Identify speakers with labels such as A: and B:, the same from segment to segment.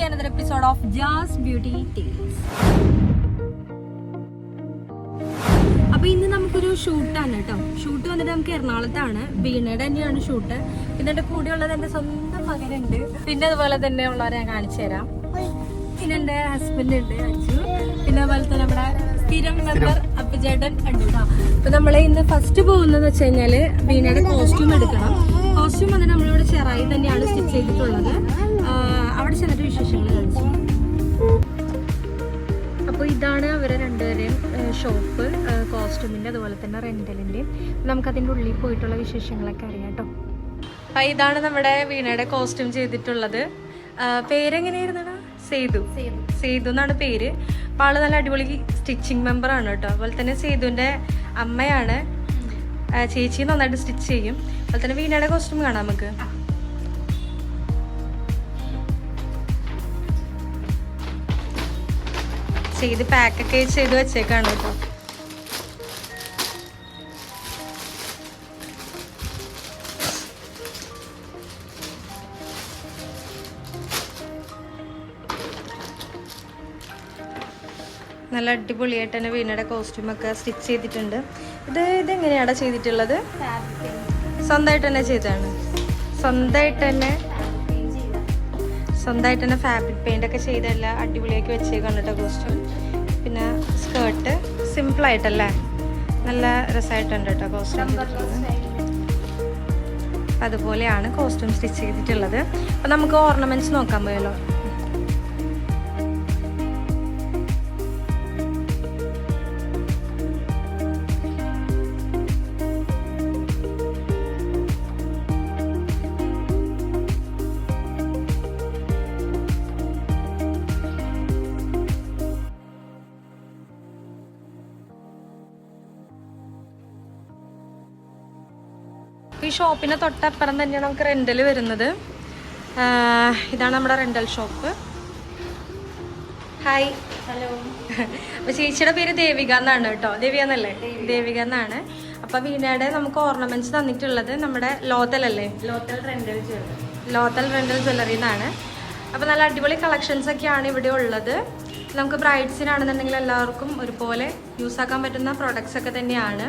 A: To episode of Jazz Beauty Tales. Tales അപ്പൊ ഇന്ന് നമുക്കൊരു ഷൂട്ടാണ് കേട്ടോ. ഷൂട്ട് വന്നിട്ട് നമുക്ക് എറണാകുളത്താണ്. വീണയുടെ തന്നെയാണ് ഷൂട്ട് പിന്നെ എന്റെ കൂടെയുള്ളത് എന്റെ സ്വന്തം മകനുണ്ട്. പിന്നെ അതുപോലെ തന്നെ ഉള്ളവരെ ഞാൻ കാണിച്ചു തരാം. പിന്നെ എന്റെ ഹസ്ബൻഡ് ഉണ്ട് അച്ചു. പിന്നെ അതുപോലെ തന്നെ നമ്മുടെ സ്ഥിരം മെമ്പർ അപ്പുചേട്ടൻ ഉണ്ട് കേട്ടോ അപ്പൊ നമ്മൾ ഇന്ന് ഫസ്റ്റ് പോകുന്നതെന്ന് വെച്ച് കഴിഞ്ഞാൽ വീണയുടെ കോസ്റ്റ്യൂം എടുക്കണം. കോസ്റ്റ്യൂം വന്നിട്ട് നമ്മളിവിടെ ചെറായി തന്നെയാണ് സ്റ്റിച്ച് ചെയ്തിട്ടുള്ളത്. അവിടെ ചെന്നിട്ട് വിശേഷങ്ങൾ കാണിച്ചു. അപ്പോൾ ഇതാണ് അവരെ രണ്ടുപേരെയും ഷോപ്പ് കോസ്റ്റ്യൂമിന്റെ അതുപോലെ തന്നെ റെന്റലിന്റെയും. നമുക്കതിന്റെ ഉള്ളിൽ പോയിട്ടുള്ള വിശേഷങ്ങളൊക്കെ അറിയാം കേട്ടോ. അപ്പം ഇതാണ് നമ്മുടെ വീണയുടെ കോസ്റ്റ്യൂം ചെയ്തിട്ടുള്ളത്. പേരെങ്ങനെയായിരുന്നു സേതു. സേതു. എന്നാണ് പേര്. അപ്പോൾ ആൾ നല്ല അടിപൊളി സ്റ്റിച്ചിങ് മെമ്പറാണ് കേട്ടോ. അതുപോലെ തന്നെ സേതുവിന്റെ അമ്മയാണ്. ചേച്ചി നന്നായിട്ട് സ്റ്റിച്ച് ചെയ്യും. അതുപോലെ തന്നെ വീണയുടെ കോസ്റ്റ്യൂം കാണാം നമുക്ക്. ചെയ്ത് പാക്കൊക്കെ ചെയ്ത് വെച്ചേക്കാണ് കേട്ടോ. നല്ല അടിപൊളിയായിട്ട് തന്നെ വീണയുടെ കോസ്റ്റ്യൂമൊക്കെ സ്റ്റിച്ച് ചെയ്തിട്ടുണ്ട്. ഇത് ഇതെങ്ങനെയാടാ ചെയ്തിട്ടുള്ളത്? സ്വന്തമായിട്ട് തന്നെ ചെയ്തതാണ്. സ്വന്തമായിട്ട് തന്നെ സ്വന്തമായിട്ട് തന്നെ ഫാബ്രിക് പെയിന്റ് ഒക്കെ ചെയ്തല്ല അടിപൊളിയാക്കി വെച്ചേക്കാണ് കേട്ടോ കോസ്റ്റ്യൂം പിന്നെ സ്കേർട്ട് സിമ്പിൾ ആയിട്ടല്ലേ? നല്ല രസമായിട്ടുണ്ട് കേട്ടോ കോസ്റ്റ്യൂം അതുപോലെയാണ് കോസ്റ്റ്യൂം സ്റ്റിച്ച് ചെയ്തിട്ടുള്ളത്. അപ്പം നമുക്ക് ഓർണമെന്റ്സ് നോക്കാൻ പോയല്ലോ ഈ ഷോപ്പിന് തൊട്ടപ്പുറം തന്നെയാണ് നമുക്ക് റെന്റൽ വരുന്നത്. ഇതാണ് നമ്മുടെ റെന്റൽ ഷോപ്പ് ഹായ് ഹലോ അപ്പൊ ചേച്ചിയുടെ പേര് ദേവിക എന്നാണ് കേട്ടോ. ദേവിക എന്നല്ലേ? ദേവിക. എന്നാണ്. അപ്പൊ വീണയുടെ നമുക്ക് ഓർണമെന്റ്സ് തന്നിട്ടുള്ളത് നമ്മുടെ ലോത്തൽ അല്ലേ? Lothal rental Lothal rental jewellery എന്നാണ്. അപ്പൊ നല്ല അടിപൊളി കളക്ഷൻസ് ഒക്കെയാണ് ഇവിടെ ഉള്ളത്. നമുക്ക് ബ്രൈഡ്സിനാണെന്നുണ്ടെങ്കിൽ എല്ലാവർക്കും ഒരുപോലെ യൂസ് ആക്കാൻ പറ്റുന്ന പ്രോഡക്ട്സ് ഒക്കെ തന്നെയാണ്.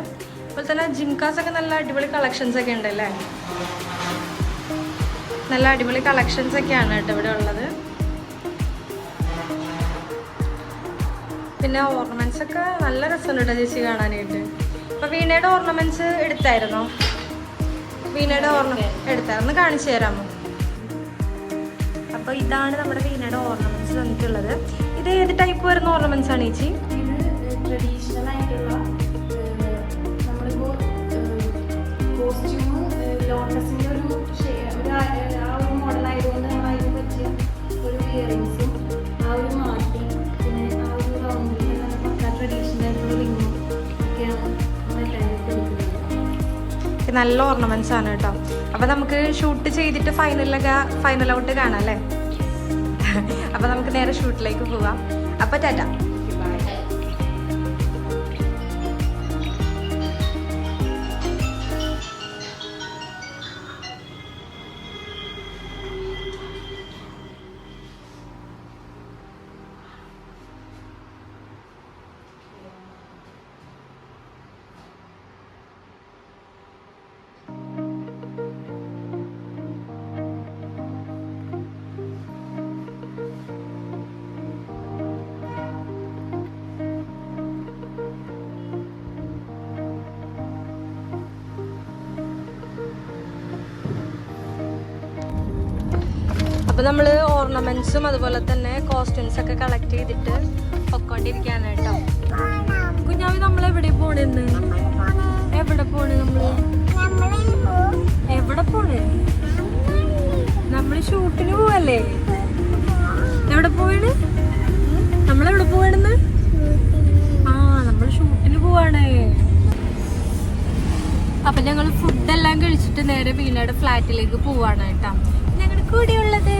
A: അതുപോലെ തന്നെ ജിംകാസ് ഒക്കെ നല്ല അടിപൊളി കളക്ഷൻസ് ഒക്കെ ഉണ്ട് അല്ലേ നല്ല അടിപൊളി കളക്ഷൻസ് ഒക്കെയാണ് കേട്ടോ ഇവിടെ ഉള്ളത്. പിന്നെ ഓർണമെന്റ്സ് ഒക്കെ നല്ല രസമുണ്ട് കേട്ടോ ചേച്ചി കാണാനായിട്ട്. അപ്പൊ വീണയുടെ ഓർണമെന്റ്സ് എടുത്തായിരുന്നോ? വീണയുടെ ഓർണമെന്റ് എടുത്തായിരുന്നു കാണിച്ചു തരാമോ? അപ്പൊ ഇതാണ് നമ്മുടെ വീണയുടെ ഓർണമെന്റ്സ് വന്നിട്ടുള്ളത് ഇത് ഏത് ടൈപ്പ് വരുന്ന ഓർണമെന്റ്സ് ആണ് ചേച്ചി?
B: ട്രഡീഷണൽ ആയിട്ടുള്ള
A: നല്ല ഓർണമെന്റ്സ് ആണ് കേട്ടോ. അപ്പൊ നമുക്ക് ഷൂട്ട് ചെയ്തിട്ട് ഫൈനലൊക്കെ ഫൈനൽ ഔട്ട് കാണാം അല്ലേ? അപ്പൊ നമുക്ക് നേരെ ഷൂട്ടിലേക്ക് പോവാം. അപ്പൊ ടാറ്റ. അപ്പൊ നമ്മൾ ഓർണമെന്റ്സും അതുപോലെ തന്നെ കോസ്റ്റ്യൂംസ് ഒക്കെ കളക്ട് ചെയ്തിട്ട് പൊക്കോണ്ടിരിക്കാനാണ് കേട്ടോ. കുഞ്ഞാവി നമ്മൾ എവിടെ പോണെന്ന് എവിടെ പോണ് നമ്മൾ എവിടെ പോണ്? നമ്മൾ ഷൂട്ടിന് പോവല്ലേ? എവിടെ പോവാണ്? നമ്മളെവിടെ പോവാണെന്ന് ആ നമ്മൾ ഷൂട്ടിന് പോവാണ്. അപ്പൊ ഞങ്ങൾ ഫുഡെല്ലാം കഴിച്ചിട്ട് നേരെ വീണയുടെ ഫ്ലാറ്റിലേക്ക് പോവാണ് കേട്ടോ. തന്നെ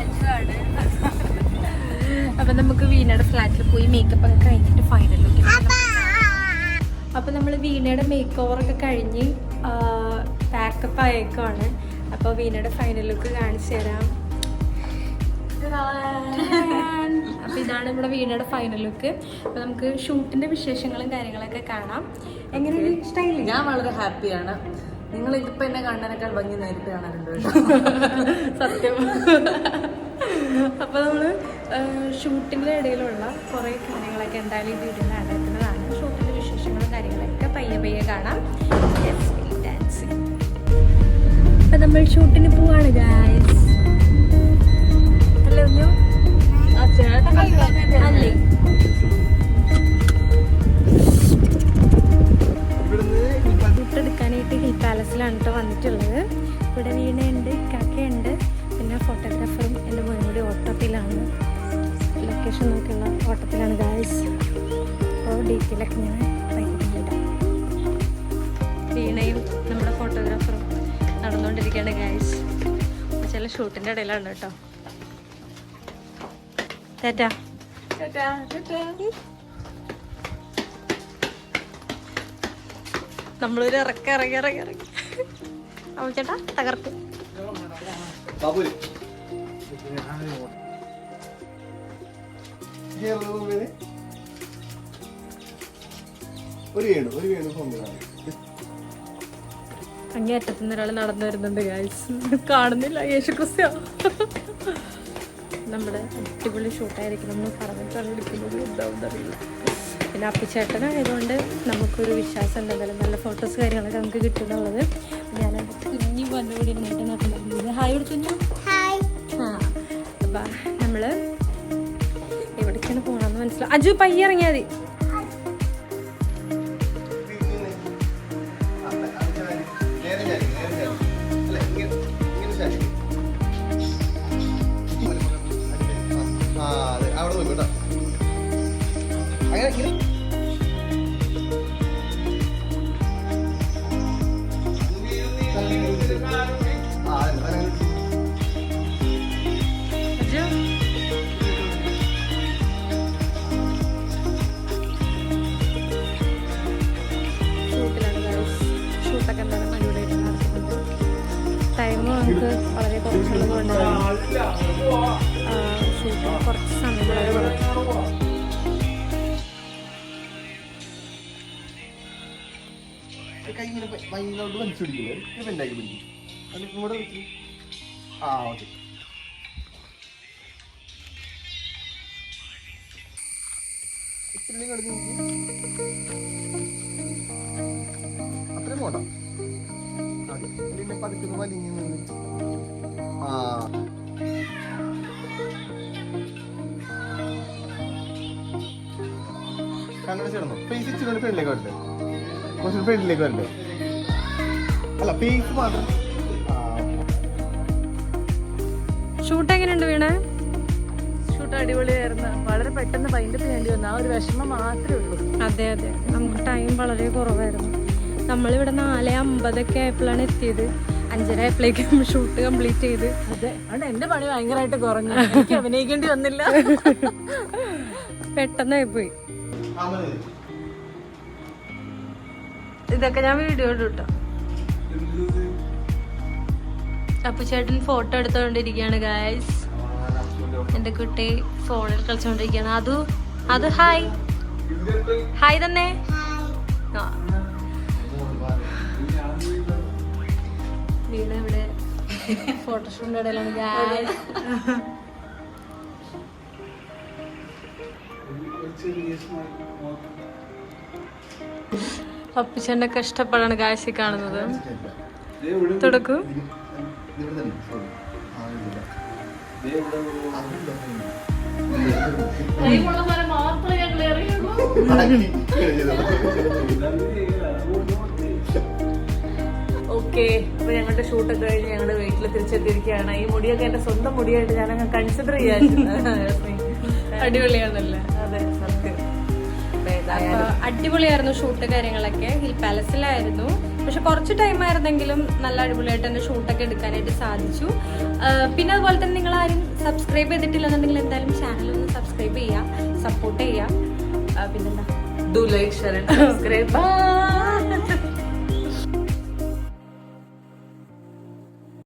A: അജുവാണ് അപ്പൊ നമുക്ക് വീണയുടെ ഫ്ലാറ്റിൽ പോയി മേക്കപ്പ് ഒക്കെ കഴിഞ്ഞിട്ട് ഫൈനൽ ലുക്ക് അപ്പൊ. നമ്മൾ വീണയുടെ മേക്ക് ഓവർ ഒക്കെ കഴിഞ്ഞ് പാക്കപ്പ് ആയേക്കാണ്. അപ്പോൾ വീണയുടെ ഫൈനൽ ലുക്ക് കാണിച്ചു തരാം. അപ്പൊ ഇതാണ് നമ്മുടെ വീടിന്റെ ഫൈനൽ ലുക്ക് അപ്പൊ നമുക്ക് ഷൂട്ടിന്റെ വിശേഷങ്ങളും കാര്യങ്ങളൊക്കെ കാണാം. എങ്ങനെയാണ് സ്റ്റൈൽ
C: ഞാൻ വളരെ ഹാപ്പിയാണ് നിങ്ങൾ ഇതിപ്പോ എന്നെ കാണാനേക്കാൾ ഭംഗി നേരിട്ട് കാണാനുണ്ട്
A: സത്യം. അപ്പൊ നമ്മൾ ഷൂട്ടിന്റെ ഇടയിലുള്ള കുറെ കാര്യങ്ങളൊക്കെ എന്തായാലും ഇത് ഇടുന്ന ഷൂട്ടിന്റെ വിശേഷങ്ങളും കാര്യങ്ങളൊക്കെ പയ്യെ പയ്യെ കാണാം. ഡാൻസ് അപ്പൊ നമ്മൾ ഷൂട്ടിന് പോവാണ് ഗായ്സ് ഹലോ
C: ആ ചേട്ടൻ
A: അല്ലേ? നടന്നുകൊണ്ടിരിക്കുകയാണ് ഗൈസ് ചില ഷൂട്ടിന്റെ ഇടയിലാണ് കേട്ടോ. ചേട്ടാ നമ്മളൊരു ഇറക്കി ഇറങ്ങി ഇറങ്ങി ഇറങ്ങി അവ ചേട്ടാ തകർക്ക്
D: ബാബുൽ. ഒരു വേണു ഒരു വേണു
A: അങ്ങേയറ്റത്തുനിന്ന് ഒരാൾ നടന്നു വരുന്നുണ്ട് ഗായ്സ് കാണുന്നില്ല യേശു ക്രിസ്ത്യ നമ്മുടെ അടിപൊളി ഷൂട്ടായിരിക്കും നമ്മൾ പറഞ്ഞിട്ടാണ് എടുക്കുന്നത്. എന്താണെന്ന് അറിയില്ല. പിന്നെ അപ്പിച്ചേട്ടനായതുകൊണ്ട് നമുക്കൊരു വിശ്വാസം ഉണ്ട്. എന്തായാലും നല്ല ഫോട്ടോസ് കാര്യങ്ങളൊക്കെ നമുക്ക് കിട്ടുന്നുള്ളത്. ഞാൻ കുഞ്ഞു വന്നുകൂടി ഇരുന്നിട്ട് നടന്നിരുന്നത് ഹായ് വിളിച്ചു ആ അപ്പം നമ്മൾ എവിടേക്കാണ് പോകണമെന്ന് മനസ്സിലാവും അജു പയ്യിറങ്ങിയാൽ മതി. നടത്തുന്നുണ്ട് ടൈം നമുക്ക് വളരെ കുറച്ചുള്ളത് കൊണ്ട് ഷൂട്ട് കുറച്ച് സമയം
D: കൈ ഇങ്ങനെ വൈകുന്നോട്ട് വലിച്ചു പിടിക്കില്ലേ? ഒരു പെണ്ണാക്കി പിടിക്കും. എന്നിട്ട് ഇങ്ങോട്ട് വെച്ച്. ആ, ഓക്കേ. ഇത്തിരി നീക്കി. അത്രയും പോട്ടോ മതി. പിന്നെ പതുക്കെ വലിഞ്ഞു നിന്ന്. ആ. കണ്ണട ചേർന്നോ ഫേസ് ഇച്ചിരി പെണ്ണിലേക്ക് വരട്ടെ കുറച്ച് ഫ്രണ്ടിലേക്ക് വരണ്ടേ? അല്ല പീസ് മാത്രം.
A: ഷൂട്ട് എങ്ങനെയുണ്ട് വീണേ?
C: ഷൂട്ട് അടിപൊളിയായിരുന്നു. വളരെ പെട്ടെന്ന് പൈൻഡപ്പ് ചെയ്യേണ്ടി വന്നു. ആ ഒരു വിഷമം മാത്രമേ ഉള്ളൂ.
A: അതെ അതെ. നമുക്ക് ടൈം വളരെ കുറവായിരുന്നു. നമ്മളിവിടെ നാല് അമ്പതൊക്കെ ആയപ്പോഴാണ് എത്തിയത്. അഞ്ചര ആയപ്പോഴേക്കും ഷൂട്ട് കംപ്ലീറ്റ് ചെയ്ത്.
C: അതെ. അതുകൊണ്ട് എന്റെ പണി ഭയങ്കരമായിട്ട് കുറഞ്ഞു. എനിക്ക് അഭിനയിക്കേണ്ടി വന്നില്ല.
A: പെട്ടെന്നായി പോയി. ഇതൊക്കെ ഞാൻ വീഡിയോ ഇട്ടോ അപ്പു ചേട്ടൻ ഫോട്ടോ എടുത്തോണ്ടിരിക്കുകയാണ് ഗായ്സ് എന്റെ കുട്ടി ഫോണിൽ കളിച്ചോണ്ടിരിക്കുകയാണ്. അതു അത് ഹായ് ഹായ് തന്നെ. വീണ ഇവിടെ ഫോട്ടോഷൂട്ടിന്റെ ഗായ്സ് അപ്പിച്ചെന്റെ കഷ്ടപ്പാടാണ് കാശി കാണുന്നത്. തുടക്കൂ.
C: ഓക്കെ അപ്പൊ ഞങ്ങളുടെ ഷൂട്ടൊക്കെ കഴിഞ്ഞ് ഞങ്ങളുടെ വീട്ടിൽ തിരിച്ചെത്തിയിരിക്കുകയാണ്. ഈ മുടിയൊക്കെ എന്റെ സ്വന്തം മുടിയായിട്ട് ഞാനങ്ങ് കൺസിഡർ ചെയ്യാറുണ്ട്
A: അടിപൊളിയാണല്ലേ? അടിപൊളിയായിരുന്നു ഷൂട്ട് കാര്യങ്ങളൊക്കെ. ഹിൽ പാലസിലായിരുന്നു പക്ഷെ കുറച്ച് ടൈം ആയിരുന്നെങ്കിലും നല്ല അടിപൊളിയായിട്ട് തന്നെ ഷൂട്ടൊക്കെ എടുക്കാനായിട്ട് സാധിച്ചു. പിന്നെ അതുപോലെ തന്നെ നിങ്ങൾ ആരും സബ്സ്ക്രൈബ് ചെയ്തിട്ടില്ലെന്നുണ്ടെങ്കിൽ എന്തായാലും ചാനൽ ഒന്ന് സബ്സ്ക്രൈബ് ചെയ്യാം സപ്പോർട്ട് ചെയ്യാം പിന്നെന്താ?
C: Do like share and subscribe bye